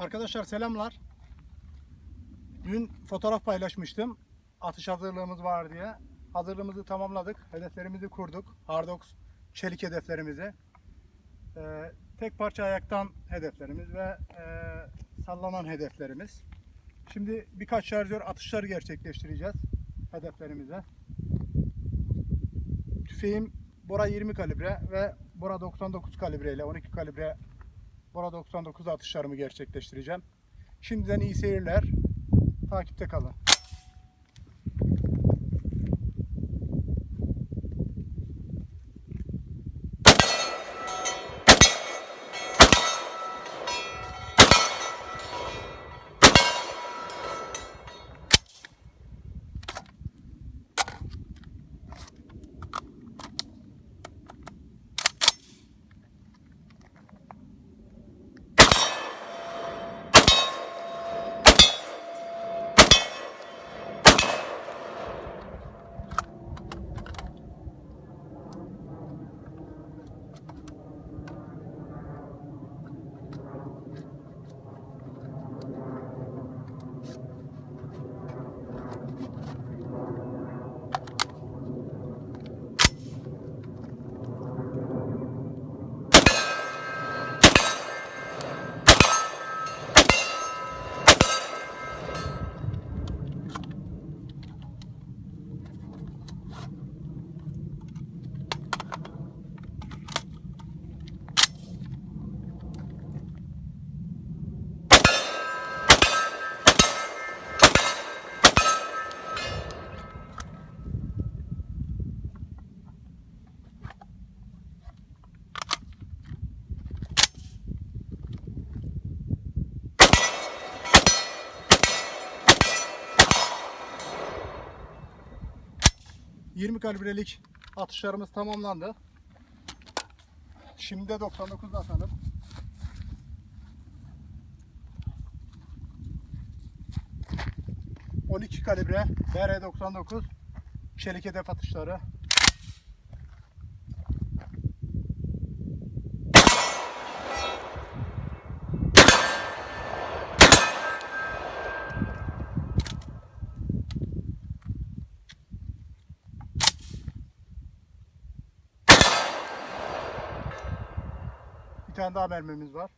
Arkadaşlar selamlar. Dün fotoğraf paylaşmıştım. Atış hazırlığımız var diye. Hazırlığımızı tamamladık. Hedeflerimizi kurduk. Hardox çelik hedeflerimizi. Ee, tek parça ayaktan hedeflerimiz ve e, sallanan hedeflerimiz. Şimdi birkaç şarjör atışları gerçekleştireceğiz hedeflerimize. Tüfeğim Bora 20 kalibre ve Bora 99 kalibre ile 12 kalibre Bora 99 atışlarımı gerçekleştireceğim. Şimdiden iyi seyirler. Takipte kalın. ...20 kalibrelik atışlarımız tamamlandı. Şimdi de 99 atalım. ...12 kalibre BR99... ...çelik hedef atışları... Bir tane daha mermimiz var.